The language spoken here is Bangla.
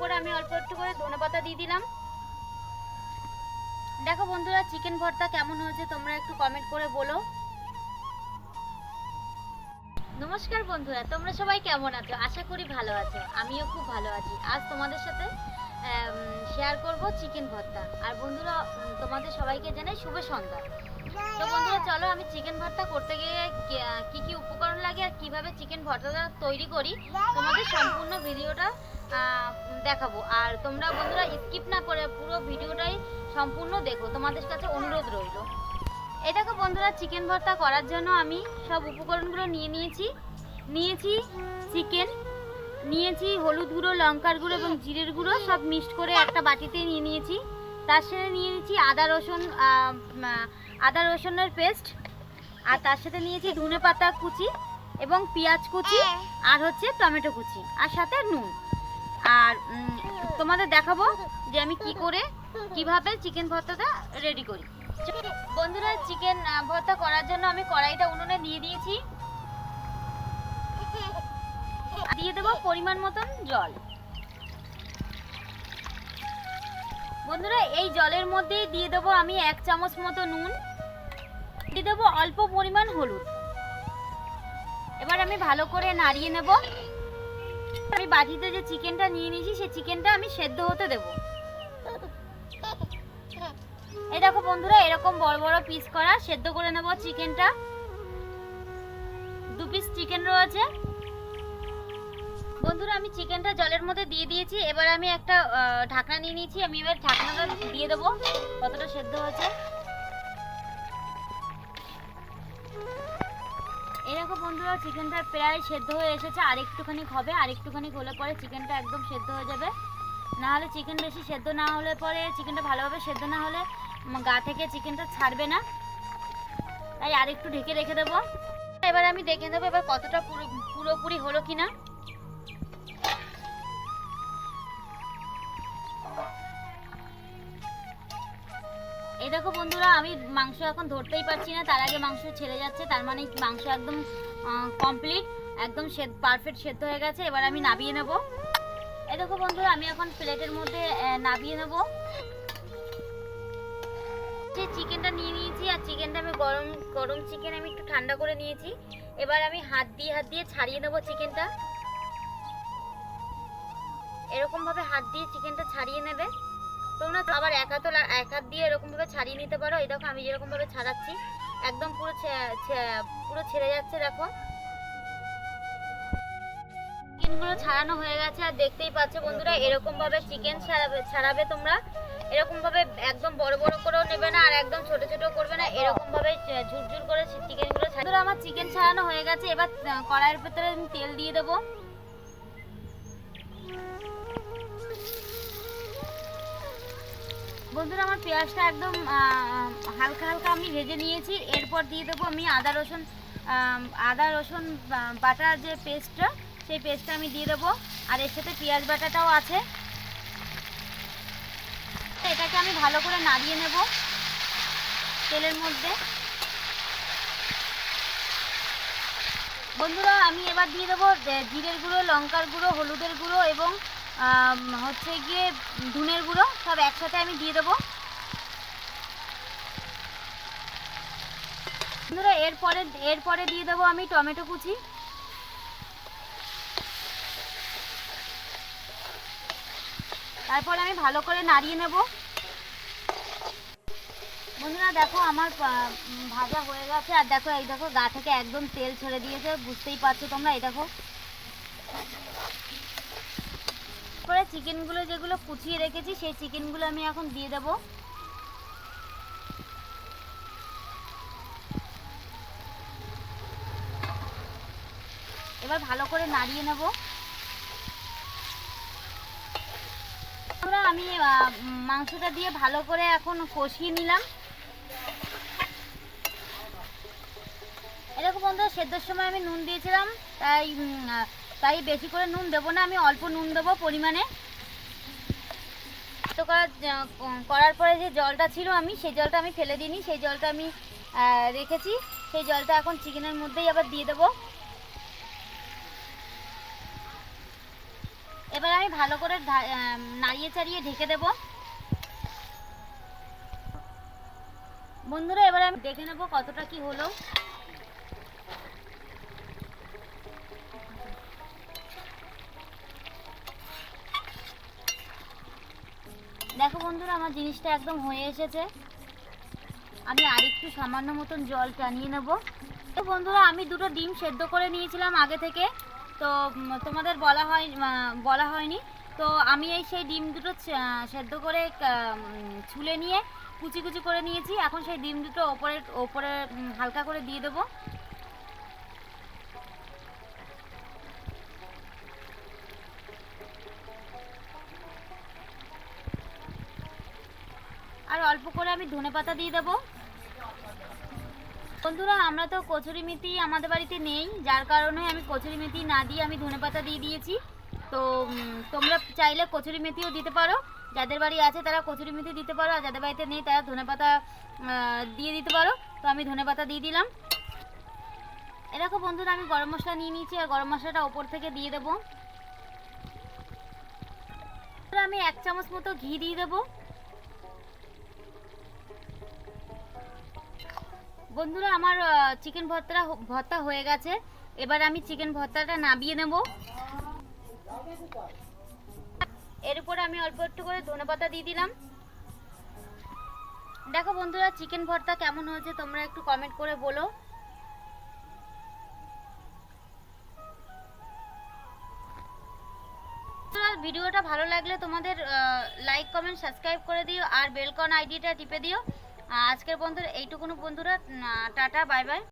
উপরে আমি অল্প একটু করে ধনে পাতা দিয়ে দিলাম। দেখো বন্ধুরা চিকেন ভর্তা কেমন হয়েছে তোমরা একটু কমেন্ট করে বলো। নমস্কার বন্ধুরা, তোমরা সবাই কেমন আছো? আশা করি ভালো আছো। আমিও খুব ভালো আছি। আজ তোমাদের সাথে শেয়ার করব চিকেন ভর্তা। আর বন্ধুরা তোমাদের সবাইকে জানাই শুভ সন্ধ্যা। তো বন্ধুরা, চলো আমি চিকেন ভর্তা করতে গিয়ে কি- কি উপকরণ লাগে আর কীভাবে চিকেন ভর্তাটা তৈরি করি, তোমাদের সম্পূর্ণ ভিডিওটা দেখাবো। আর তোমরা বন্ধুরা স্কিপ না করে পুরো ভিডিওটাই সম্পূর্ণ দেখো। তোমাদের কাছে অনুরোধ রইল। এই দেখো বন্ধুরা চিকেন ভর্তা করার জন্য আমি সব উপকরণগুলো নিয়ে নিয়েছি। নিয়েছি চিকেন নিয়েছি হলুদ গুঁড়ো, লঙ্কার গুঁড়ো এবং জিরের গুঁড়ো, সব মিক্সড করে একটা বাটিতে নিয়ে নিয়েছি। তার সাথে নিয়ে নিয়েছি আদা রসুন আদা রসুনের পেস্ট আর তার সাথে নিয়েছি ধনে পাতা কুচি। এবং পেঁয়াজ কুচি আর হচ্ছে টমেটো কুচি আর সাথে নুন। আর তোমাদের দেখাবো যে আমি কি করে কীভাবে চিকেন ভর্তাটা রেডি করি। বন্ধুরা চিকেন ভর্তা করার জন্য আমি কড়াইটা উনুনে দিয়ে দিয়েছি। দিয়ে দেবো পরিমাণ মতন জল। বন্ধুরা এই জলের মধ্যেই দিয়ে দেবো আমি এক চামচ মতো নুন। দিয়ে দেবো অল্প পরিমাণ হলুদ। এবার আমি ভালো করে নাড়িয়ে নেব। আমি বাটিতে যে চিকেনটা নিয়ে নিয়েছি, সেই চিকেনটা আমি সেদ্ধ হতে দেব। এই দেখো বন্ধুরা, এরকম বড় বড় পিস করা, সেদ্ধ করে নেব চিকেনটা। দু পিস চিকেন রয়েছে। বন্ধুরা, আমি চিকেনটা জলের মধ্যে দিয়ে দিয়েছি। এবার আমি একটা ঢাকনা নিয়ে নিয়েছি। আমি এবার ঢাকনাটা দিয়ে দেবো কতটা সেদ্ধ হয়েছে। দেখো বন্ধুরা, চিকেনটা প্রায় সেদ্ধ হয়ে এসেছে। আর একটুখানি হবে আর একটুখানি হলে পরে চিকেনটা একদম সেদ্ধ হয়ে যাবে। না হলে চিকেন বেশি সেদ্ধ না হলে পরে চিকেনটা ভালোভাবে সেদ্ধ না হলে গা থেকে চিকেনটা ছাড়বে না। তাই আর একটু ঢেকে রেখে দেবো। এবার আমি দেখে দেবো এবার কতটা পুরো পুরোপুরি হলো কিনা। এই দেখো বন্ধুরা, আমি মাংস এখন ধরতেই পারছি না, তার আগে মাংস ছেড়ে যাচ্ছে, তার মানে মাংস একদম কমপ্লিট একদম সেদ্ধ পারফেক্ট সেদ্ধ হয়ে গেছে, এবার আমি নাবিয়ে নেব। এই দেখো বন্ধুরা, আমি এখন প্লেটের মধ্যে নাবিয়ে নেব। যে চিকেনটা নিয়ে নিয়েছি, আর চিকেনটা আমি গরম গরম চিকেন আমি একটু ঠান্ডা করে নিয়েছি, এবার আমি হাত দিয়ে হাত দিয়ে ছাড়িয়ে নেব চিকেনটা এরকমভাবে হাত দিয়ে চিকেনটা ছাড়িয়ে নেবে। তোমরা আবার এক হাত এক হাত দিয়ে এরকম ভাবে ছাড়িয়ে নিতে পারো। এই দেখো আমি যেরকম ভাবে ছাড়াচ্ছি, একদম পুরো পুরো ছেড়ে যাচ্ছে, দেখো। চিকেনগুলো ছাড়ানো হয়ে গেছে, আর দেখতেই পাচ্ছ বন্ধুরা, এরকম ভাবে চিকেন ছাড়াবে ছাড়াবে তোমরা। এরকম ভাবে একদম বড় বড় করেও নেবে না, আর একদম ছোট ছোট করবে না, এরকম ভাবে ঝুরঝুর করে চিকেনগুলো ছাড়া আমার চিকেন ছাড়ানো হয়ে গেছে। এবার কড়াইয়ের ভেতরে আমি তেল দিয়ে দেবো। বন্ধুরা, আমার পেঁয়াজটা একদম হালকা হালকা আমি ভেজে নিয়েছি। এরপর দিয়ে দেবো আমি আদা, রসুন আদা, রসুন বা- বাটা যে পেস্টটা, সেই পেস্টটা আমি দিয়ে দেবো। আর এর সাথে পেঁয়াজ বাটাটাও আছে। এটাকে আমি ভালো করে নাড়িয়ে নেব তেলের মধ্যে। বন্ধুরা, আমি এবার দিয়ে দেবো জিরের গুঁড়ো, লঙ্কার গুঁড়ো, হলুদের গুঁড়ো এবং হচ্ছে গিয়ে ধুনের গুঁড়ো, সব একসাথে আমি দিয়ে দেবো। বন্ধুরা, এরপরে এরপরে দিয়ে দেবো আমি টমেটো কুচি। তারপর আমি ভালো করে নাড়িয়ে নেব। বন্ধুরা, দেখো আমার ভাজা হয়ে গেছে। আর দেখো, এই দেখো, গা থেকে একদম তেল ছেড়ে দিয়েছে, বুঝতেই পারছ তোমরা, এই দেখো। পরে চিকেনগুলো যেগুলো কুচিয়ে রেখেছি, সেই চিকেনগুলো আমি এখন দিয়ে দেবো। এবার ভালো করে নাড়িয়ে নেব। আমি মাংসটা দিয়ে ভালো করে এখন কষিয়ে নিলাম। এরকম বন্ধু সেদ্ধর সময় আমি নুন দিয়েছিলাম, তাই তাই বেশি করে নুন দেবো না, আমি অল্প নুন দেবো পরিমাণে। তো করার পরে যে জলটা ছিল আমি, সেই জলটা আমি ফেলে দিইনি, সেই জলটা আমি রেখেছি। সেই জলটা এখন চিকেনের মধ্যেই আবার দিয়ে দেবো। এবার আমি ভালো করে নাড়িয়ে চাড়িয়ে ঢেকে দেব। বন্ধুরা, এবারে আমি দেখে নেব কতটা কি হলো। দেখো বন্ধুরা, আমার জিনিসটা একদম হয়ে এসেছে। আমি আরেকটু সামান্য মতন জল টানিয়ে নেব। তো বন্ধুরা, আমি দুটো ডিম সেদ্ধ করে নিয়েছিলাম আগে থেকে। তো তোমাদের বলা হয় বলা হয়নি। তো আমি এই সেই ডিম দুটো সেদ্ধ করে ছুলে নিয়ে কুচি কুচি করে নিয়েছি। এখন সেই ডিম দুটো ওপরে ওপরে হালকা করে দিয়ে দেবো। আর অল্প করে আমি ধনে পাতা দিয়ে দেবো। বন্ধুরা, আমরা তো কচুরি মেথি আমাদের বাড়িতে নেই, যার কারণে আমি কচুরি মেথি না দিয়ে আমি ধনে পাতা দিয়ে দিয়েছি। তো তোমরা চাইলে কচুরি মেথিও দিতে পারো। যাদের বাড়ি আছে তারা কচুরি মেথি দিতে পারো, আর যাদের বাড়িতে নেই তারা ধনে পাতা দিয়ে দিতে পারো। তো আমি ধনে পাতা দিয়ে দিলাম। এরকম বন্ধুরা, আমি গরম মশলা নিয়ে নিয়েছি, আর গরম মশলাটা ওপর থেকে দিয়ে দেবো। আমি এক চামচ মতো ঘি দিয়ে দেবো। বন্ধুরা, আমার চিকেন ভর্তাটা ভর্তা হয়ে গেছে। এবার আমি চিকেন ভর্তাটা নামিয়ে নেব। এর উপরে আমি অল্প একটু করে ধনেপাতা দিয়ে দিলাম। দেখো বন্ধুরা চিকেন ভর্তা কেমন হয়েছে তোমরা একটু কমেন্ট করে বলো। ভিডিওটা ভালো লাগলে তোমাদের লাইক কমেন্ট সাবস্ক্রাইব করে দিও, আর বেলকন আইডিটা টিপে দিও। আজকের বন্ধুরা এইটুকুনো বন্ধুরা টাটা বাই বাই।